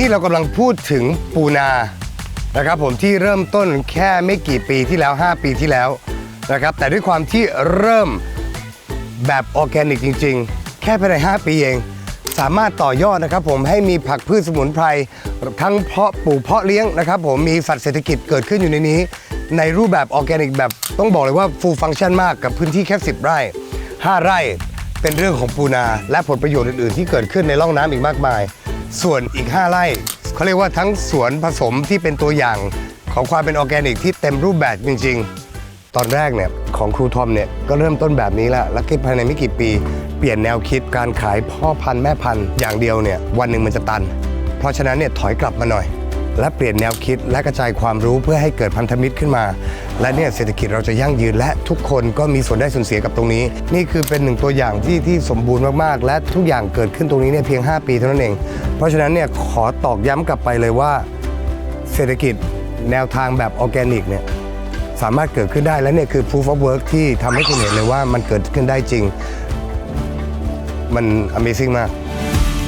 นี่เรากำลังพูดถึงปูนานะครับผมที่เริ่มต้นแค่ไม่กี่ปีที่แล้ว 5 ปีที่แล้วนะครับแต่ด้วยความที่เริ่มแบบออร์แกนิกจริง ๆ แค่ภายใน 5 ปีเอง สามารถต่อยอดนะครับผมให้มีผักพืชสมุนไพรทั้งเพาะปลูกเพาะเลี้ยงนะครับผมมีสัตว์เศรษฐกิจเกิดขึ้นอยู่ในนี้ ในรูปแบบออร์แกนิกแบบต้องบอกเลยว่าฟูลฟังชันมากกับพื้นที่แค่ 10 ไร่ 5 ไร่เป็นเรื่องของปูนา และผลประโยชน์อื่น ๆ ที่เกิดขึ้นในร่องน้ำอีกมากมาย ส่วนอีก 5 ไร่เขาเรียกว่าทั้งสวนผสมที่เป็นตัวอย่างของความเป็นออร์แกนิกที่เต็มรูปแบบจริง ๆ ตอนแรกเนี่ยของครูทอมเนี่ยก็เริ่มต้นแบบนี้แล้วแล้วคิดภายในไม่กี่ปี เปลี่ยนแนวคิดการขายพ่อพันธุ์แม่พันธุ์อย่างเดียวเนี่ยวันหนึ่งมันจะตัน เพราะฉะนั้นเนี่ยถอยกลับมาหน่อย และเปลี่ยนแนวคิดและกระจายความรู้เพื่อให้เกิดพันธมิตรขึ้นมา และเนี่ยเศรษฐกิจเราจะยั่งยืนและทุกคนก็มีส่วนได้ส่วนเสียกับตรงนี้ นี่คือเป็นหนึ่งตัวอย่างที่ที่สมบูรณ์มากๆ และทุกอย่างเกิดขึ้นตรงนี้เนี่ยเพียง 5 ปีเท่านั้นเอง เพราะฉะนั้นเนี่ยขอตอกย้ำกลับไปเลยว่า เศรษฐกิจแนวทางแบบออร์แกนิกเนี่ยสามารถเกิดขึ้นได้และเนี่ยคือ proof of work ที่ทำให้คุณเห็นเลยว่ามันเกิดขึ้นได้จริง มัน Amazing มาก